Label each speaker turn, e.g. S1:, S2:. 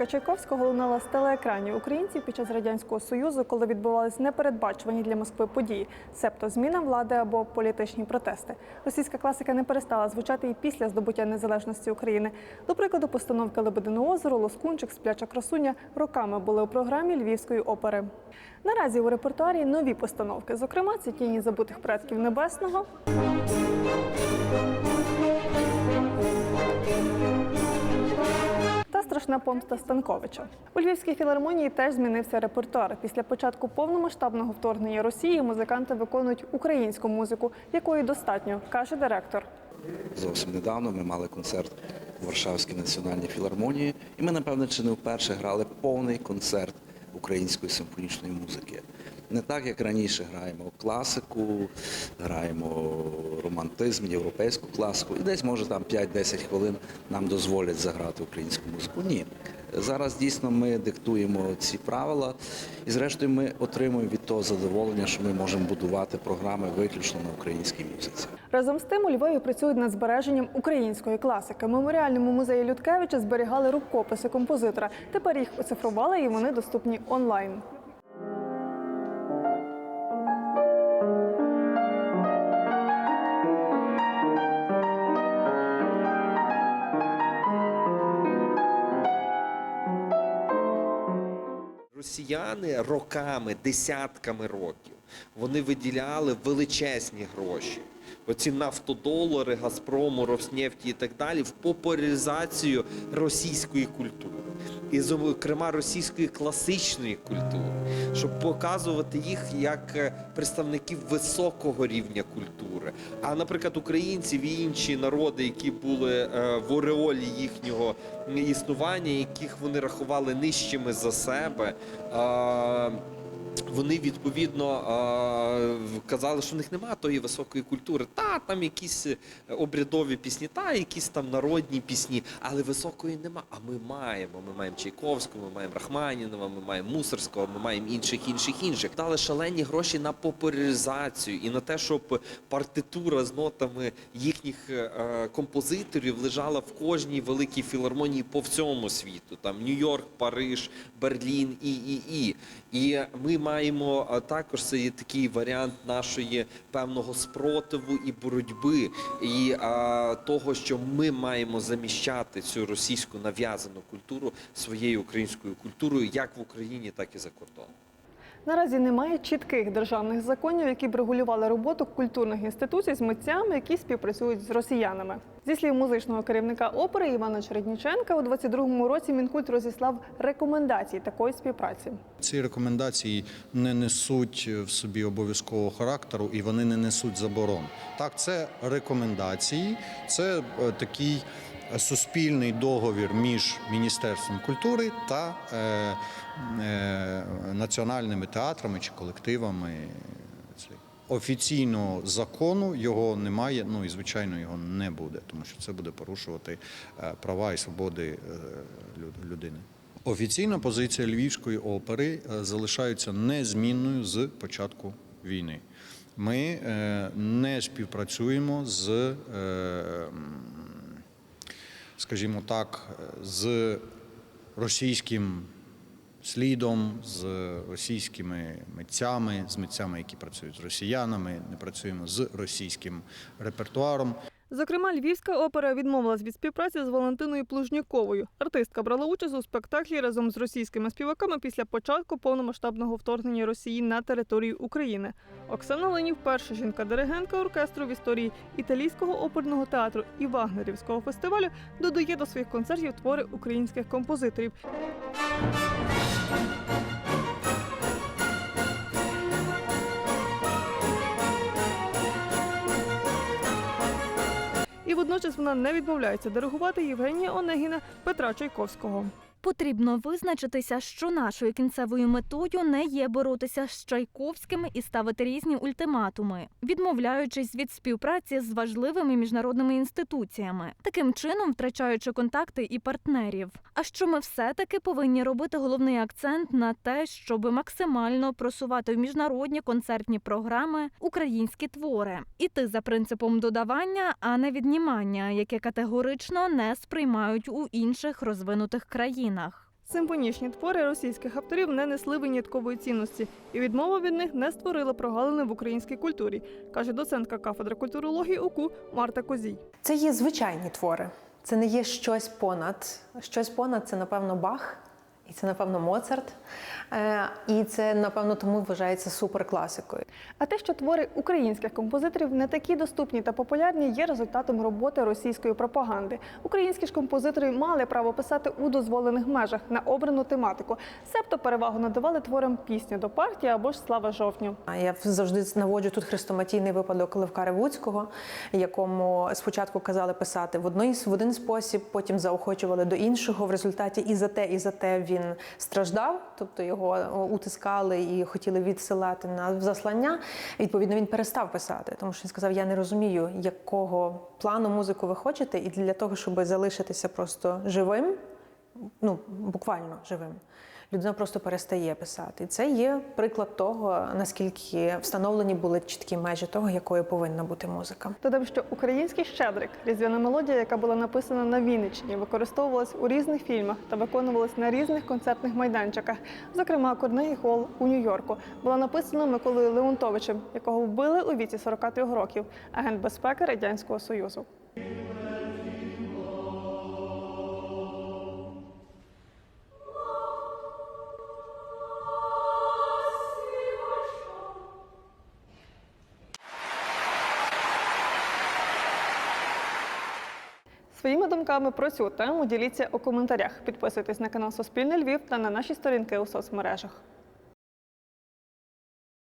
S1: класика Чайковського лунала з телеекранів українців під час радянського союзу, коли відбувались непередбачувані для Москви події, себто зміна влади або політичні протести. Російська класика не перестала звучати і після здобуття незалежності України. До прикладу, постановки Лебедине озеро, Лоскунчик, Спляча красуня роками були у програмі Львівської опери. Наразі у репертуарі нові постановки. Зокрема, це тіні забутих предків небесного. Страшна помста Станковича. У Львівській філармонії теж змінився репертуар. Після початку повномасштабного вторгнення Росії музиканти виконують українську музику, якої достатньо, каже директор.
S2: Зовсім недавно ми мали концерт у Варшавській національній філармонії, і ми, напевно, чи не вперше грали повний концерт української симфонічної музики. Не так, як раніше граємо класику, граємо романтизм, європейську класику, і десь, може, там 5-10 хвилин нам дозволять заграти українську музику. Ні. Зараз дійсно ми диктуємо ці правила, і зрештою ми отримуємо від того задоволення, що ми можемо будувати програми виключно на українській музиці.
S1: Разом з тим у Львові працюють над збереженням української класики. В меморіальному музеї Людкевича зберігали рукописи композитора. Тепер їх оцифрували і вони доступні онлайн.
S3: Росіяни роками, десятками років, вони виділяли величезні гроші. Оці нафтодолари, Газпрому, Роснефті і так далі в популяризацію російської культури. І, зокрема, російської класичної культури, щоб показувати їх як е, представників високого рівня культури. А, наприклад, українців і інші народи, які були е, в ореолі їхнього існування, яких вони рахували нижчими за себе. Е, вони відповідно е, казали, що в них немає тої високої культури. Та там якісь е, обрядові пісні, та якісь там народні пісні, але високої нема. А ми маємо. Ми маємо Чайковського, ми маємо Рахманінова, ми маємо Мусорського, ми маємо інших, інших, інших. Дали шалені гроші на популяризацію і на те, щоб партитура з нотами їхніх е, композиторів лежала в кожній великій філармонії по всьому світу. Там Нью-Йорк, Париж, Берлін і і і. І ми маємо також це є такий варіант нашої певного спротиву і боротьби, і а, того, що ми маємо заміщати цю російську нав'язану культуру своєю українською культурою, як в Україні, так і за кордоном.
S1: Наразі немає чітких державних законів, які б регулювали роботу культурних інституцій з митцями, які співпрацюють з росіянами. Зі слів музичного керівника опери Івана Чередніченка, у 22-му році Мінкульт розіслав рекомендації такої співпраці.
S4: Ці рекомендації не несуть в собі обов'язкового характеру і вони не несуть заборон. Так, це рекомендації, це е, такий суспільний договір між Міністерством культури та е, е, національними театрами чи колективами. Офіційного закону його немає, ну і звичайно його не буде, тому що це буде порушувати е, права і свободи людини. Офіційна позиція Львівської опери залишається незмінною з початку війни. Ми не співпрацюємо з, скажімо так, з російським слідом, з російськими митцями, з митцями, які працюють з росіянами, не працюємо з російським репертуаром.
S1: Зокрема, Львівська опера відмовилась від співпраці з Валентиною Плужніковою. Артистка брала участь у спектаклі разом з російськими співаками після початку повномасштабного вторгнення Росії на територію України. Оксана Ленів перша жінка-диригентка оркестру в історії італійського оперного театру і Вагнерівського фестивалю додає до своїх концертів твори українських композиторів. Водночас вона не відмовляється диригувати Євгенія Онегіна Петра Чайковського.
S5: Потрібно визначитися, що нашою кінцевою метою не є боротися з Чайковськими і ставити різні ультиматуми, відмовляючись від співпраці з важливими міжнародними інституціями, таким чином втрачаючи контакти і партнерів. А що ми все-таки повинні робити головний акцент на те, щоб максимально просувати в міжнародні концертні програми українські твори, іти за принципом додавання, а не віднімання, яке категорично не сприймають у інших розвинутих країнах.
S1: Симфонічні твори російських авторів не несли виняткової цінності, і відмова від них не створила прогалини в українській культурі, каже доцентка кафедри культурології УКУ Марта Козій.
S6: Це є звичайні твори. Це не є щось понад. Щось понад це, напевно, Бах, і це, напевно, Моцарт. Е, І це, напевно, тому вважається суперкласикою.
S1: А те, що твори українських композиторів не такі доступні та популярні, є результатом роботи російської пропаганди. Українські ж композитори мали право писати у дозволених межах на обрану тематику, себто перевагу надавали творам пісні до партії або ж слава жовтню.
S6: А Я завжди наводжу тут хрестоматійний випадок Левка Ревуцького, якому спочатку казали писати в одний в один спосіб, потім заохочували до іншого. В результаті і за те, і за те він страждав, тобто його утискали і хотіли відсилати на заслання. Відповідно, він перестав писати, тому що він сказав: Я не розумію, якого плану музику ви хочете, і для того, щоб залишитися просто живим, ну буквально живим. Людина просто перестає писати. І це є приклад того, наскільки встановлені були чіткі межі того, якою повинна бути музика.
S1: Додам, що український щедрик різдвяна мелодія, яка була написана на Вінниччині, використовувалась у різних фільмах та виконувалась на різних концертних майданчиках. Зокрема, Корнеї Холл у Нью-Йорку була написана Миколою Леонтовичем, якого вбили у віці 43 років, агент безпеки радянського союзу. Своїми думками про цю тему діліться у коментарях. Підписуйтесь на канал Суспільне Львів та на наші сторінки у соцмережах.